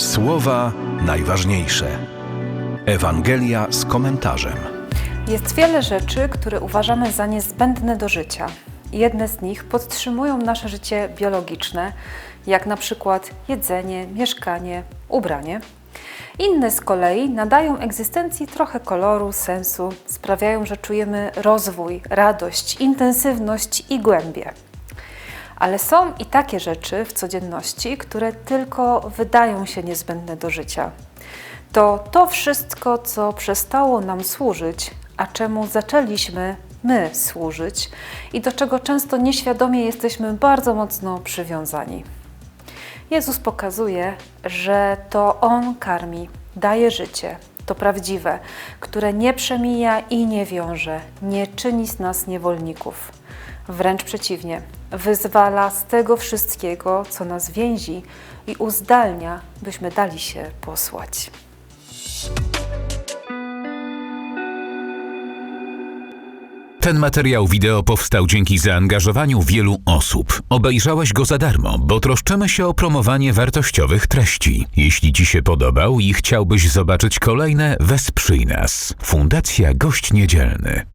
Słowa najważniejsze. Ewangelia z komentarzem. Jest wiele rzeczy, które uważamy za niezbędne do życia. Jedne z nich podtrzymują nasze życie biologiczne, jak na przykład jedzenie, mieszkanie, ubranie. Inne z kolei nadają egzystencji trochę koloru, sensu, sprawiają, że czujemy rozwój, radość, intensywność i głębię. Ale są i takie rzeczy w codzienności, które tylko wydają się niezbędne do życia. To to wszystko, co przestało nam służyć, a czemu zaczęliśmy my służyć i do czego często nieświadomie jesteśmy bardzo mocno przywiązani. Jezus pokazuje, że to On karmi, daje życie, to prawdziwe, które nie przemija i nie wiąże, nie czyni z nas niewolników. Wręcz przeciwnie, wyzwala z tego wszystkiego, co nas więzi i uzdalnia, byśmy dali się posłać. Ten materiał wideo powstał dzięki zaangażowaniu wielu osób. Obejrzałeś go za darmo, bo troszczymy się o promowanie wartościowych treści. Jeśli Ci się podobał i chciałbyś zobaczyć kolejne, wesprzyj nas. Fundacja Gość Niedzielny.